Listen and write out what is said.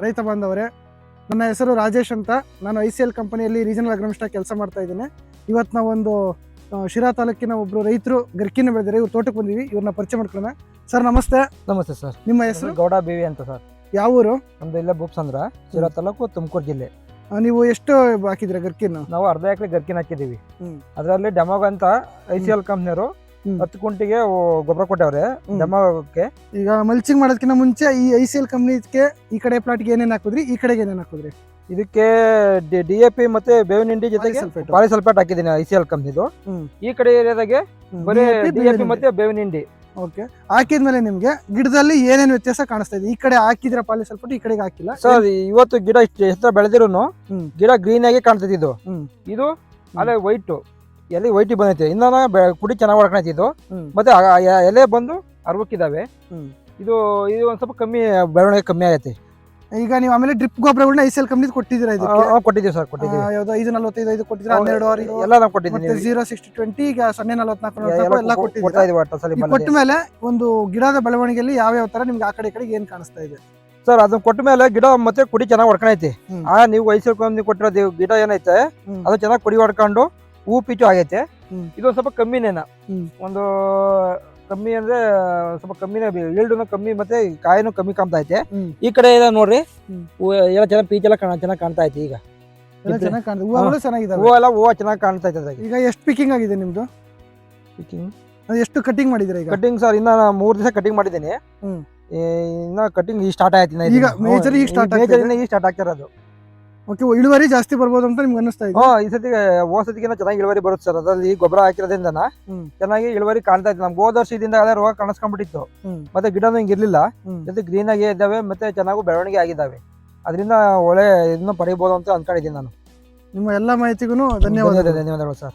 ರೈತ ಬಾಂಧವರೇ ನನ್ನ ಹೆಸರು ರಾಜೇಶ್ ಅಂತ. ನಾನು ಐ ಸಿ ಎಲ್ ಕಂಪನಿಯಲ್ಲಿ ರೀಜನಲ್ ಅಗ್ರಮಿಸ್ಟಾಗಿ ಕೆಲಸ ಮಾಡ್ತಾ ಇದ್ದೀನಿ. ಇವತ್ತು ನಾವೊಂದು ಒಂದು ಶಿರಾ ತಾಲೂಕಿನ ಒಬ್ಬರು ರೈತರು ಗರ್ಕಿನ ಬೆಳೆದಿದ್ದಾರೆ. ಇವ್ರು ತೋಟಕ್ಕೆ ಬಂದೀವಿ. ಇವ್ರನ್ನ ಪರಿಚಯ ಮಾಡ್ಕೊಳ್ಳೋಣ. ಸರ್ ನಮಸ್ತೆ. ನಮಸ್ತೆ ಸರ್. ನಿಮ್ಮ ಹೆಸರು? ಗೌಡ ಬೇವಿ ಅಂತ ಸರ್. ಯಾವ ಊರು? ನಮ್ದು ಇಲ್ಲೇ ಬೂಪ್ಸಂದ್ರ ಶಿರಾ ತಾಲೂಕು ತುಮಕೂರು ಜಿಲ್ಲೆ. ಆ, ನೀವು ಎಷ್ಟು ಹಾಕಿದ್ರೆ ಗರ್ಕಿನ? ನಾವು ಅರ್ಧ ಎಕರೆ ಗರ್ಕಿನ ಹಾಕಿದ್ದೀವಿ. ಹ್ಮ್. ಅದರಲ್ಲಿ ಡೆಮೋಗ್ ಅಂತ ಐ ಸಿ ಎಲ್ ಕಂಪ್ನಿಯವರು. ಹತ್ತು ಕುಂಟಿಗೆ ಗೊಬ್ಬರ ಕೊಟ್ಟವ್ರೆ ಹ್ಮ್. ಈಗ ಮಲ್ಚಿಂಗ್ ಮಾಡೋದಕ್ಕಿಂತ ಮುಂಚೆ ಈ ಐ ಸಿ ಎಲ್ ಕಂಪ್ನಿಗೆ ಈ ಕಡೆ ಪ್ಲಾಟ್ಗೆ ಏನೇನು ಹಾಕಿದ್ರಿ? ಈ ಕಡೆಗೆ ಏನೇನು ಹಾಕಿದ್ರಿ? ಇದಕ್ಕೆ ಡಿ ಎ ಪಿ ಮತ್ತೆ ಬೇವಿನ ಹಿಂಡಿ ಜೊತೆಗೆ ಪಾಲಿ ಸಲ್ಫೇಟ್ ಹಾಕಿದ್ದೀನಿ ಐ ಸಿ ಎಲ್ ಕಂಪ್ನಿದು ಈ ಕಡೆ ಏರಿಯಾದಾಗೆ. ಬರೀ ಡಿ ಎ ಪಿ ಮತ್ತೆ ಬೇವಿನ ಹಿಂಡಿ. ಓಕೆ. ಹಾಕಿದ್ಮೇಲೆ ನಿಮ್ಗೆ ಗಿಡದಲ್ಲಿ ಏನೇನು ವ್ಯತ್ಯಾಸ ಕಾಣಿಸ್ತಾ ಇದೆ? ಈ ಕಡೆ ಹಾಕಿದ್ರೆ ಪಾಲಿ ಸ್ವಲ್ಪ ಈ ಕಡೆಗೆ ಹಾಕಿಲ್ಲ. ಸರ್ ಇವತ್ತು ಗಿಡ ಇಷ್ಟು ಎತ್ತರ ಬೆಳೆದಿರೋನು. ಗಿಡ ಗ್ರೀನ್ ಆಗಿ ಕಾಣ್ತಿದ್ದು ಇದು. ಇದು ಅಲ್ಲೇ ವೈಟ್ ಎಲೆ ವೈಟಿ ಬಂದೈತೆ ಇನ್ನ ಬೆ- ಕುಡಿ ಚೆನ್ನಾಗಿ ಹೊಡ್ಕೊಂಡೈತಿ ಇದು. ಮತ್ತೆ ಆ- ಆ ಎಲೆ ಬಂದು ಅರ್ವಕ್ಕಿದಾವೆ. ಹ್ಮ್. ಇದು ಇದು ಒಂದ್ ಸ್ವಲ್ಪ ಕಮ್ಮಿ ಬೆಳವಣಿಗೆ ಕಮ್ಮಿ ಆಗೈತಿ ಈಗ ನೀವು ಆಮೇಲೆ ಡ್ರಿಪ್ ಗೊಬ್ಬರಗಳನ್ನ ಐ ಎಲ್ ಕಂಪ್ನಿ ಕೊಟ್ಟಿದ್ದೀರಾ ಇದು ಇದಕ್ಕೆ? ಆ, ಕೊಟ್ಟಿದ್ದೀವಿ ಸರ್ ಕೊಟ್ಟಿದ್ದೀವಿ. ಆ, ಯಾವ್ದು ಐದು ನಲವತ್ತೈದು ಐದು ಕೊಟ್ಟಿದ್ರೆ ಹನ್ನೆರಡು ಆರು ಎಲ್ಲ ನಾವು ಕೊಟ್ಟಿದ್ದೀನಿ ಮತ್ತೆ ಜೀರೋ ಸಿಕ್ಸ್ಟಿ ಟ್ವೆಂಟಿ ಈಗ ಸೊನ್ನೆ ನಲವತ್ನಾಲ್ಕು ಎಲ್ಲ ನಲವತ್ನಾಲ್ಕು ಎಲ್ಲ ಕೊ- ಕೊಡ್ತಾ ಕೊಟ್ಟಿದ್ದೀರಾ? ಇದೀವಿ ಒಟ್ಟು ಸಲ ಈ ಕೊಟ್ಟ ಮೇಲೆ ಒಂದು ಗಿಡದ ಬೆಳವಣಿಗೆಯಲ್ಲಿ ಯಾವ ಯಾವ ತರ ನಿಮ್ಗೆ ಆ ಕಡೆ ಈ ಕಡೆಗೆ ಏನ್ ಕಾಣಿಸ್ತಾ ಇದೆ? ಸರ್ ಅದನ್ನ ಕೊಟ್ಟ ಮೇಲೆ ಗಿಡ ಮತ್ತೆ ಕುಡಿ ಚೆನ್ನಾಗಿ ಹೊಡ್ಕೊಂಡೈತಿ ಹ್ಮ್. ಆ ನೀವು ವಯಸ್ಸು ಕಂಪ್ನಿ ಕೊಟ್ಟಿರೋದು ಗಿಡ ಏನೈತೆ ಹ್ಮ್. ಅದು ಚೆನ್ನಾಗಿ ಕುಡಿ ಹೊಡ್ಕೊಂಡು ಹೂ ಪಿಚ್ಚು ಆಗೈತೆ. ಇದೊಂದು ಇದು ಸ್ವಲ್ಪ ಕಮ್ಮಿನೇನ ಒಂದು ಕಮ್ಮಿ ಅಂದ್ರೆ ಸ್ವಲ್ಪ ಕಮ್ಮಿನೇ ಎಲ್ಡು ಕಮ್ಮಿ ಮತ್ತೆ ಕಾಯಿನೂ ಕಮ್ಮಿ ಕಾಣ್ತಾ ಐತೆ. ಈ ಕಡೆ ಇದೆ ನೋಡ್ರಿ. ಹ್ಮ್. ಹೂ ಎಲ್ಲ ಚೆನ್ನಾಗಿ ಪೀಚ್ ಎಲ್ಲ ಕಾಣ- ಚೆನ್ನಾಗಿ ಕಾಣ್ತಾ ಐತಿ ಈಗ. ಚೆನ್ನಾಗಿದೆ ಹೂವು ಎಲ್ಲ ಹೂವು ಚೆನ್ನಾಗಿ ಕಾಣ್ತಾ ಐತೆ ಈಗ ಎಷ್ಟು ಪಿಕಿಂಗ್ ಆಗಿದೆ ನಿಮ್ದು? ಅದು ಎಷ್ಟು ಕಟಿಂಗ್ ಮಾಡಿದಿರಾ ಈಗ? ಕಟಿಂಗ್ ಸರ್ ಇನ್ನ ಮೂರ್ ದಿವಸ ಕಟಿಂಗ್ ಮಾಡಿದ್ದೀನಿ. ಇನ್ನ ಕಟಿಂಗ್ ಈಗ ಸ್ಟಾರ್ಟ್ ಆಯ್ತು ಈಗ ಹ್ಮ್. ಈಗ ಆಗ್ತಿದೆ? ಇನ್ನ ಈಗ ಸ್ಟಾರ್ಟ್ ಆಗ್ತಿರೋದು ಓಕೆ ಇಳುವರಿ ಜಾಸ್ತಿ ಬರ್ಬೋದು ಅಂತ ನಿಮ್ಗೆ ಅನಿಸ್ತಾ ಇದೆ? ಈ ಸತಿ ಓ ಸತಿಗಿನ ಚೆನ್ನಾಗಿ ಇಳುವರಿ ಬರುತ್ತೆ ಸರ್. ಅದ್ರಲ್ಲಿ ಗೊಬ್ಬರ ಹಾಕಿರೋದ್ರಿಂದ. ಚೆನ್ನಾಗಿ ಇಳುವರಿ ಕಾಣ್ತಾ ಇತ್ತು. ನಮ್ಗೆ ಹೋದ ವರ್ಷದಿಂದ ಅದೇ ರೋಗ ಕಾಣಿಸ್ಕೊಂಡ್ಬಿಟ್ಟಿತ್ತು. ಮತ್ತೆ ಗಿಡನೂ ಹಿಂಗೆ ಇರಲಿಲ್ಲ. ಜೊತೆ ಗ್ರೀನ್ ಆಗಿ ಇದ್ದಾವೆ ಮತ್ತೆ ಚೆನ್ನಾಗೂ ಬೆಳವಣಿಗೆ ಆಗಿದ್ದಾವೆ. ಅದರಿಂದ ಒಳ್ಳೆ ಇದನ್ನು ಪಡಿಬೋದು ಅಂತ ಅನ್ಕೊಂಡಿದ್ದೀನಿ ನಾನು. ನಿಮ್ಮ ಎಲ್ಲ ಮಾಹಿತಿಗೂ ಧನ್ಯವಾದ ಧನ್ಯವಾದಗಳು ಸರ್.